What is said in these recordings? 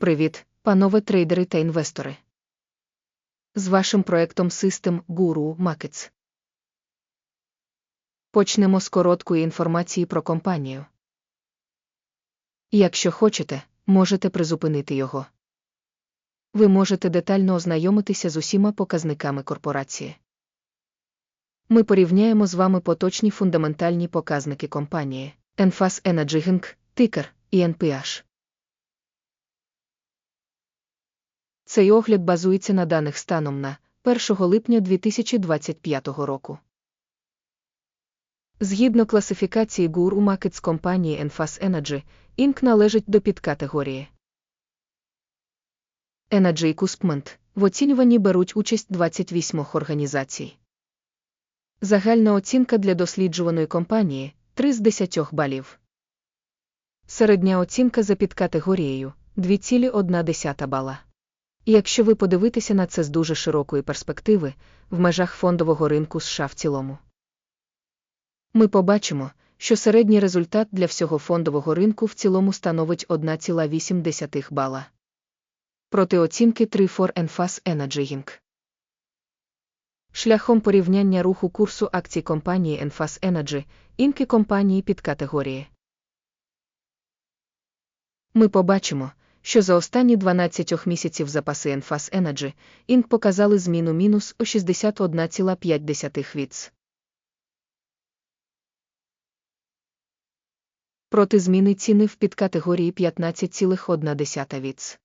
Привіт, панове трейдери та інвестори. З вашим проектом System Guru Markets. Почнемо з короткої інформації про компанію. Якщо хочете, можете призупинити його. Ви можете детально ознайомитися з усіма показниками корпорації. Ми порівняємо з вами поточні фундаментальні показники компанії Enfas Energy Inc., тикер і NPH. Цей огляд базується на даних станом на 1 липня 2025 року. Згідно класифікації GUR у Markets компанії Enfas Energy, Inc. належить до підкатегорії Energy Equipment. В оцінюванні беруть участь 28 організацій. Загальна оцінка для досліджуваної компанії 3 з 10 балів. Середня оцінка за підкатегорією 2,1 бала. Якщо ви подивитеся на це з дуже широкої перспективи, в межах фондового ринку США в цілому, ми побачимо, що середній результат для всього фондового ринку в цілому становить 1,8 бала. Проти оцінки 3 for Enfas Energy Inc. Шляхом порівняння руху курсу акцій компанії Enfas Energy, Inc. і компанії під категорії. Ми побачимо, що за останні 12 місяців запаси Enfas Energy, Inc. показали зміну мінус о 61,5 віц. Проти зміни ціни в підкатегорії 15,1 віц.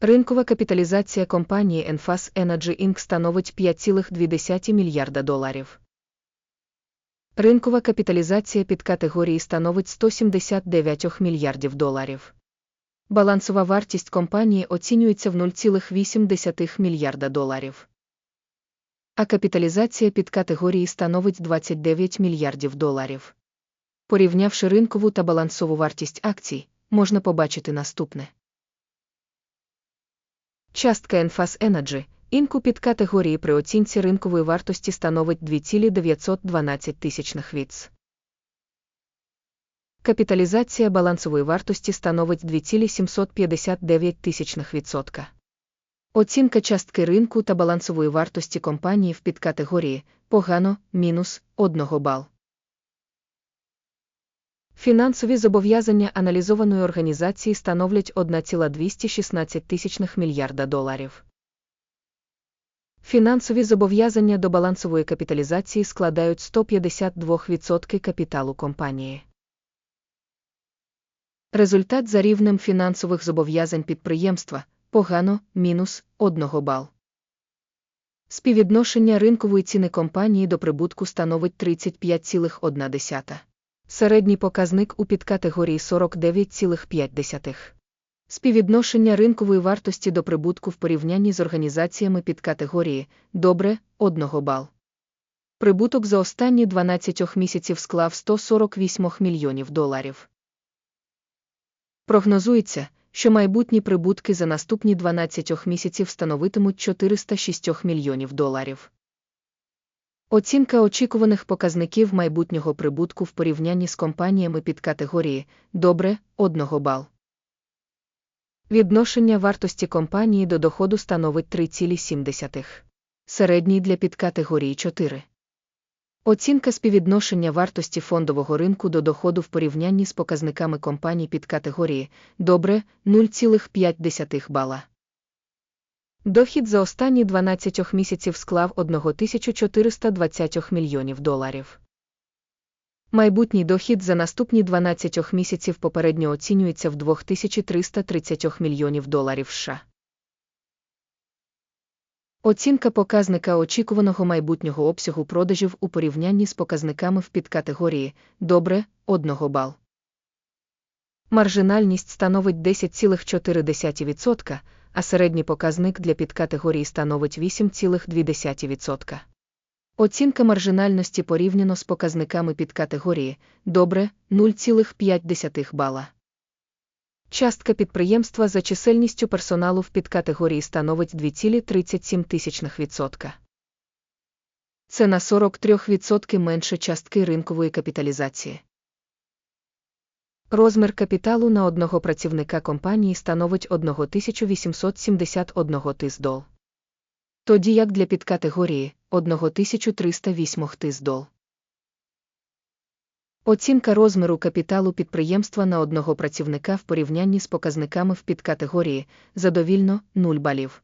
Ринкова капіталізація компанії Enfas Energy Inc. становить 5,2 мільярда доларів. Ринкова капіталізація під категорії становить 179 мільярдів доларів. Балансова вартість компанії оцінюється в 0,8 мільярда доларів. А капіталізація під категорії становить 29 мільярдів доларів. Порівнявши ринкову та балансову вартість акцій, можна побачити наступне. Частка Enfas Energy, інку під категорії при оцінці ринкової вартості становить 2,912 тисячних віц. Капіталізація балансової вартості становить 2,759 тисячних відсотка. Оцінка частки ринку та балансової вартості компанії в підкатегорії погано мінус 1 бал. Фінансові зобов'язання аналізованої організації становлять 1,216 мільярда доларів. Фінансові зобов'язання до балансової капіталізації складають 152% капіталу компанії. Результат за рівнем фінансових зобов'язань підприємства погано мінус 1 бал. Співвідношення ринкової ціни компанії до прибутку становить 35,1. Середній показник у підкатегорії 49,5. Співвідношення ринкової вартості до прибутку в порівнянні з організаціями підкатегорії добре 1 бал. Прибуток за останні 12 місяців склав 148 мільйонів доларів. Прогнозується, що майбутні прибутки за наступні 12 місяців становитимуть 406 мільйонів доларів. Оцінка очікуваних показників майбутнього прибутку в порівнянні з компаніями під категорії добре 1 бал. Відношення вартості компанії до доходу становить 3,7. Середній для підкатегорії 4. Оцінка співвідношення вартості фондового ринку до доходу в порівнянні з показниками компаній під категорії добре 0,5 бала. Дохід за останні 12 місяців склав 1420 мільйонів доларів. Майбутній дохід за наступні 12 місяців попередньо оцінюється в 2330 мільйонів доларів США. Оцінка показника очікуваного майбутнього обсягу продажів у порівнянні з показниками в підкатегорії добре 1 бал. Маржинальність становить 10,4%, а середній показник для підкатегорії становить 8,2%. Оцінка маржинальності порівняно з показниками підкатегорії добре 0,5 бала. Частка підприємства за чисельністю персоналу в підкатегорії становить 2,37%. Це на 43% менше частки ринкової капіталізації. Розмір капіталу на одного працівника компанії становить 1871 тис дол. Тоді як для підкатегорії 1308 тис дол. Оцінка розміру капіталу підприємства на одного працівника в порівнянні з показниками в підкатегорії задовільно 0 балів.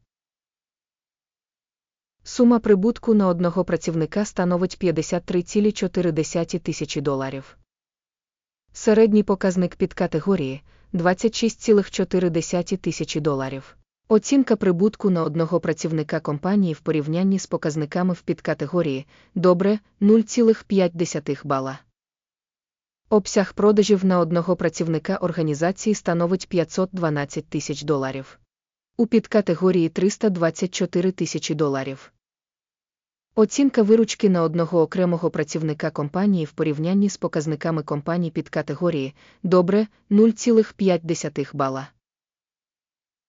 Сума прибутку на одного працівника становить 53,4 тисячі доларів. Середній показник підкатегорії 26,4 тисячі доларів. Оцінка прибутку на одного працівника компанії в порівнянні з показниками в підкатегорії добре 0,5 бала. Обсяг продажів на одного працівника організації становить 512 тисяч доларів. У підкатегорії 324 тисячі доларів. Оцінка виручки на одного окремого працівника компанії в порівнянні з показниками компаній підкатегорії добре 0,5 бала.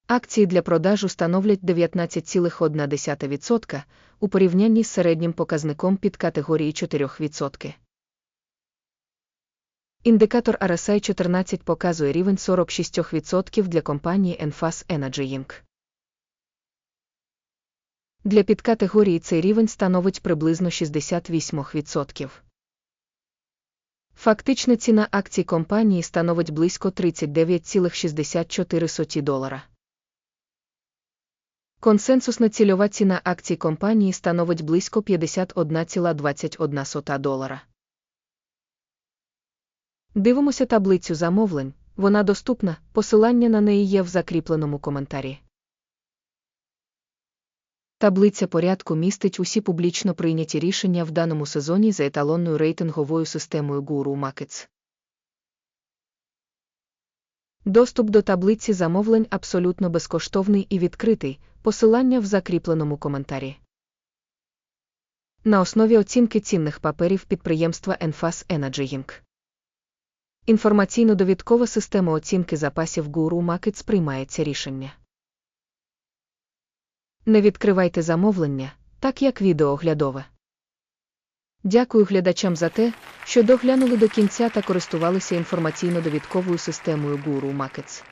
Акції для продажу становлять 19,1% у порівнянні з середнім показником підкатегорії 4%. Індикатор RSI 14 показує рівень 46% для компанії Enfas Energy Inc. Для підкатегорії цей рівень становить приблизно 68%. Фактична ціна акцій компанії становить близько 39,64 долара. Консенсусна цільова ціна акцій компанії становить близько 51,21 долара. Дивимося таблицю замовлень, вона доступна, посилання на неї є в закріпленому коментарі. Таблиця порядку містить усі публічно прийняті рішення в даному сезоні за еталонною рейтинговою системою Guru Markets. Доступ до таблиці замовлень абсолютно безкоштовний і відкритий, посилання в закріпленому коментарі. На основі оцінки цінних паперів підприємства Enfas Energy Inc. Інформаційно-довідкова система оцінки запасів Guru Markets приймається рішення. Не відкривайте замовлення, так як відео оглядове. Дякую глядачам за те, що доглянули до кінця та користувалися інформаційно-довідковою системою Guru Markets.